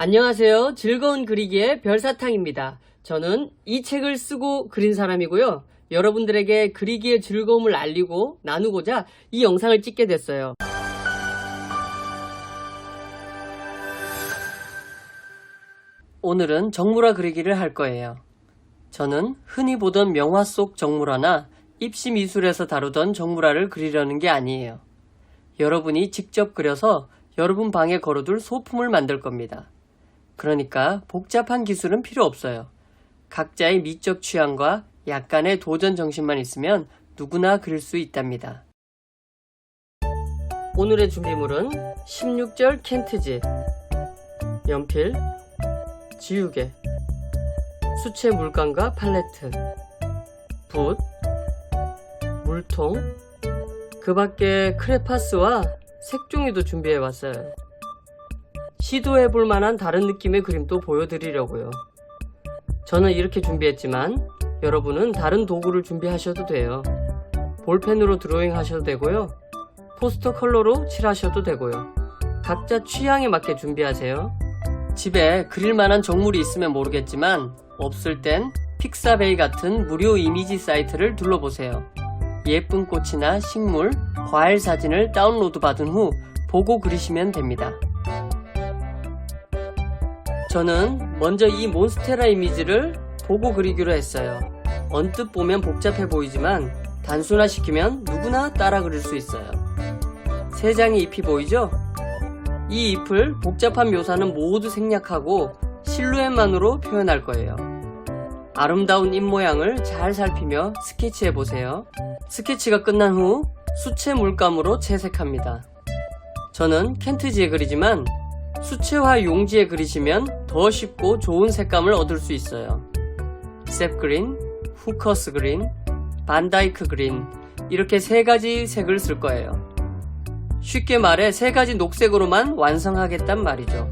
안녕하세요. 즐거운 그리기의 별사탕입니다. 저는 이 책을 쓰고 그린 사람이고요. 여러분들에게 그리기의 즐거움을 알리고 나누고자 이 영상을 찍게 됐어요. 오늘은 정물화 그리기를 할 거예요. 저는 흔히 보던 명화 속 정물화나 입시 미술에서 다루던 정물화를 그리려는 게 아니에요. 여러분이 직접 그려서 여러분 방에 걸어둘 소품을 만들 겁니다. 그러니까 복잡한 기술은 필요 없어요. 각자의 미적 취향과 약간의 도전 정신만 있으면 누구나 그릴 수 있답니다. 오늘의 준비물은 16절 켄트지, 연필, 지우개, 수채 물감과 팔레트, 붓, 물통, 그 밖에 크레파스와 색종이도 준비해 왔어요. 시도해 볼 만한 다른 느낌의 그림도 보여드리려고요. 저는 이렇게 준비했지만 여러분은 다른 도구를 준비하셔도 돼요. 볼펜으로 드로잉 하셔도 되고요. 포스터 컬러로 칠하셔도 되고요. 각자 취향에 맞게 준비하세요. 집에 그릴 만한 정물이 있으면 모르겠지만 없을 땐 픽사베이 같은 무료 이미지 사이트를 둘러보세요. 예쁜 꽃이나 식물, 과일 사진을 다운로드 받은 후 보고 그리시면 됩니다. 저는 먼저 이 몬스테라 이미지를 보고 그리기로 했어요. 언뜻 보면 복잡해 보이지만 단순화시키면 누구나 따라 그릴 수 있어요. 세 장의 잎이 보이죠? 이 잎을 복잡한 묘사는 모두 생략하고 실루엣만으로 표현할 거예요. 아름다운 잎 모양을 잘 살피며 스케치해 보세요. 스케치가 끝난 후 수채 물감으로 채색합니다. 저는 켄트지에 그리지만 수채화 용지에 그리시면 더 쉽고 좋은 색감을 얻을 수 있어요. 셉 그린, 후커스 그린, 반다이크 그린 이렇게 세 가지 색을 쓸 거예요. 쉽게 말해 세 가지 녹색으로만 완성하겠단 말이죠.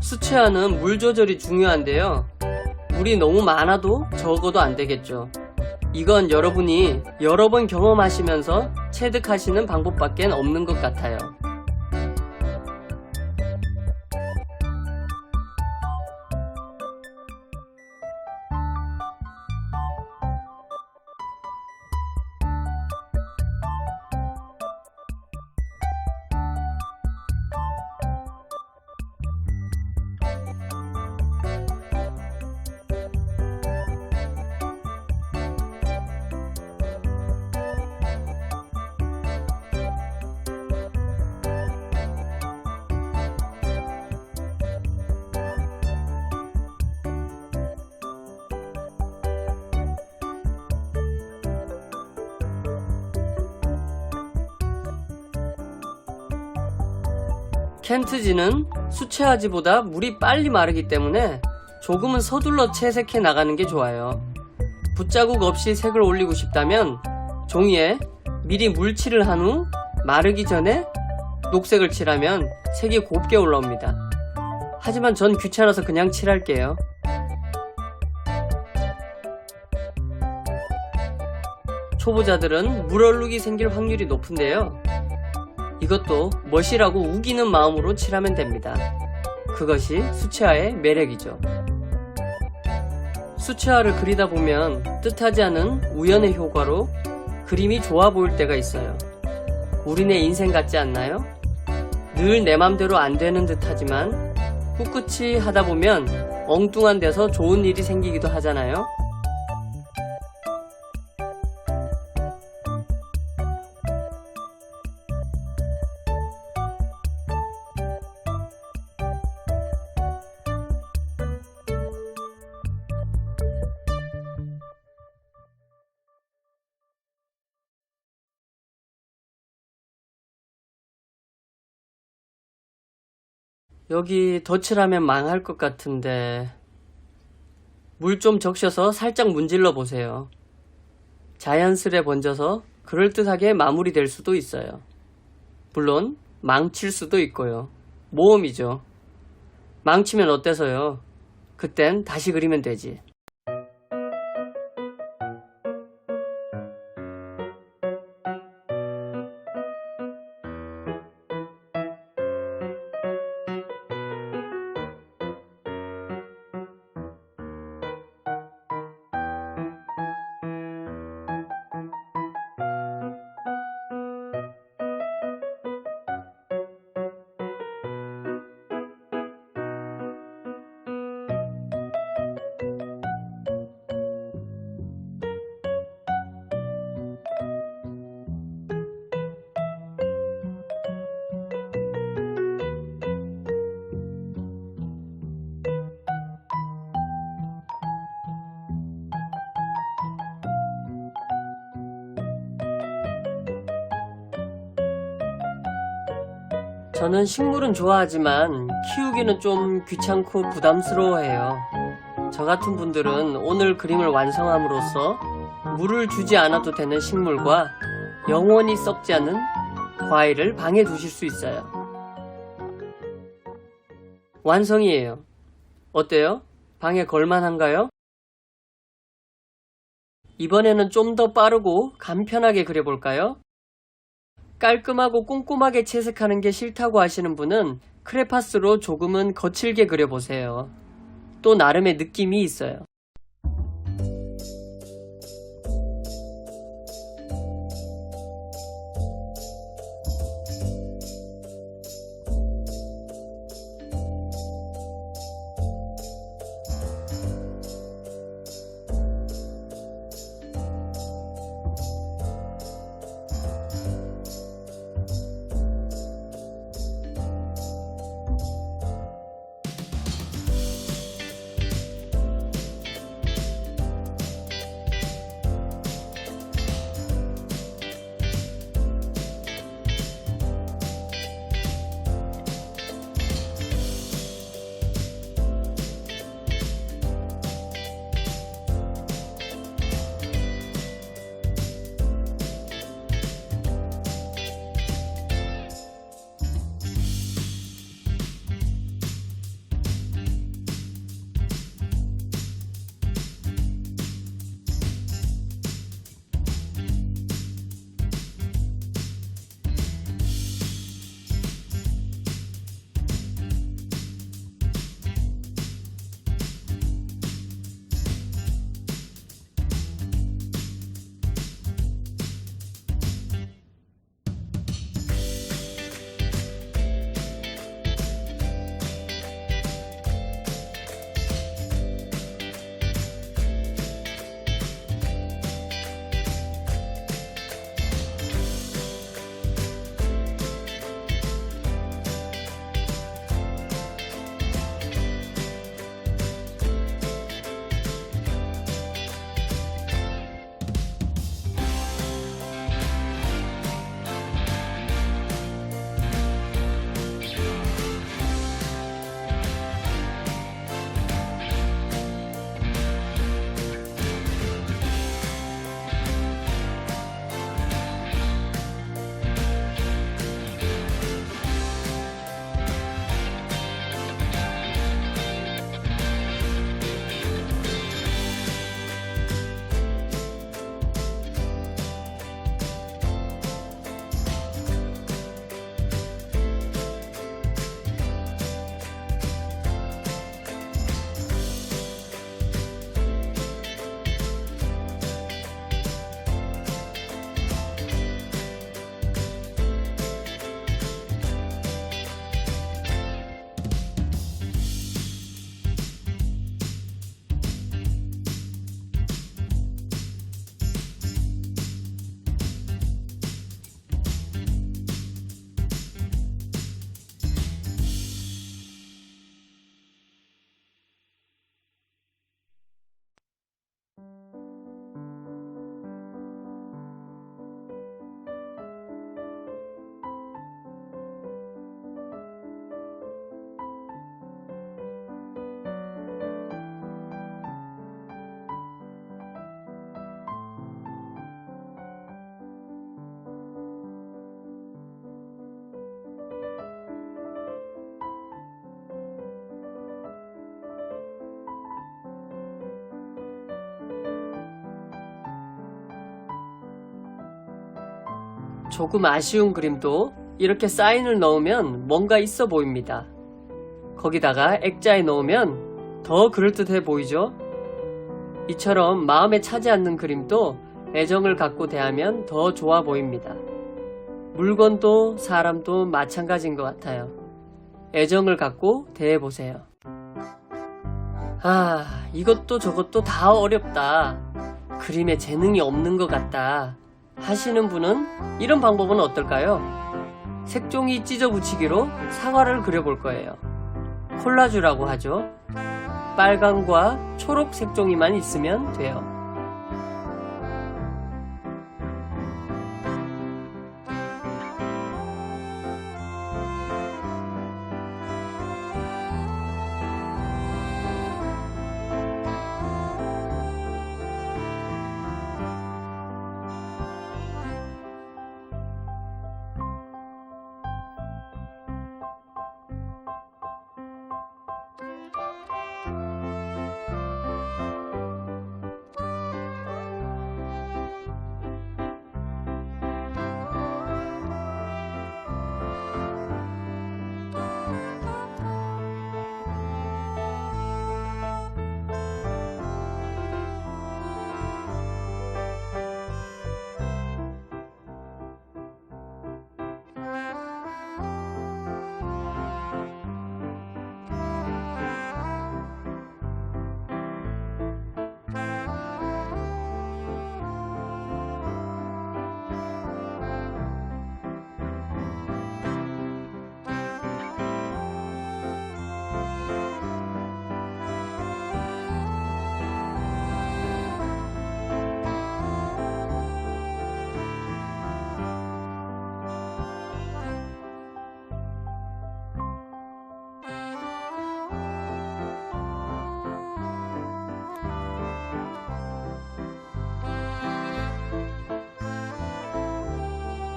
수채화는 물 조절이 중요한데요. 물이 너무 많아도 적어도 안 되겠죠. 이건 여러분이 여러 번 경험하시면서 체득하시는 방법밖에 없는 것 같아요. 켄트지는 수채화지보다 물이 빨리 마르기 때문에 조금은 서둘러 채색해 나가는 게 좋아요. 붓자국 없이 색을 올리고 싶다면 종이에 미리 물칠을 한 후 마르기 전에 녹색을 칠하면 색이 곱게 올라옵니다. 하지만 전 귀찮아서 그냥 칠할게요. 초보자들은 물 얼룩이 생길 확률이 높은데요. 이것도 멋이라고 우기는 마음으로 칠하면 됩니다. 그것이 수채화의 매력이죠. 수채화를 그리다 보면 뜻하지 않은 우연의 효과로 그림이 좋아 보일 때가 있어요. 우리네 인생 같지 않나요? 늘 내 맘대로 안 되는 듯 하지만 꿋꿋이 하다 보면 엉뚱한 데서 좋은 일이 생기기도 하잖아요. 여기 덧칠하면 망할 것 같은데 물 좀 적셔서 살짝 문질러 보세요. 자연스레 번져서 그럴듯하게 마무리될 수도 있어요. 물론 망칠 수도 있고요. 모험이죠. 망치면 어때서요? 그땐 다시 그리면 되지. 저는 식물은 좋아하지만 키우기는 좀 귀찮고 부담스러워해요. 저 같은 분들은 오늘 그림을 완성함으로써 물을 주지 않아도 되는 식물과 영원히 썩지 않은 과일을 방에 두실 수 있어요. 완성이에요. 어때요? 방에 걸만한가요? 이번에는 좀 더 빠르고 간편하게 그려볼까요? 깔끔하고 꼼꼼하게 채색하는 게 싫다고 하시는 분은 크레파스로 조금은 거칠게 그려보세요. 또 나름의 느낌이 있어요. 조금 아쉬운 그림도 이렇게 사인을 넣으면 뭔가 있어 보입니다. 거기다가 액자에 넣으면 더 그럴듯해 보이죠? 이처럼 마음에 차지 않는 그림도 애정을 갖고 대하면 더 좋아 보입니다. 물건도 사람도 마찬가지인 것 같아요. 애정을 갖고 대해보세요. 아, 이것도 저것도 다 어렵다. 그림에 재능이 없는 것 같다. 하시는 분은 이런 방법은 어떨까요? 색종이 찢어 붙이기로 사과를 그려볼 거예요. 콜라주라고 하죠. 빨강과 초록 색종이만 있으면 돼요.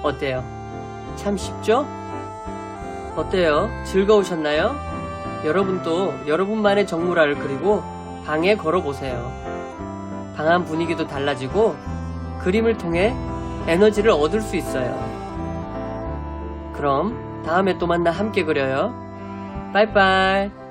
어때요? 참 쉽죠? 어때요? 즐거우셨나요? 여러분도 여러분만의 정물화를 그리고 방에 걸어보세요. 방안 분위기도 달라지고 그림을 통해 에너지를 얻을 수 있어요. 그럼 다음에 또 만나 함께 그려요. 빠이빠이.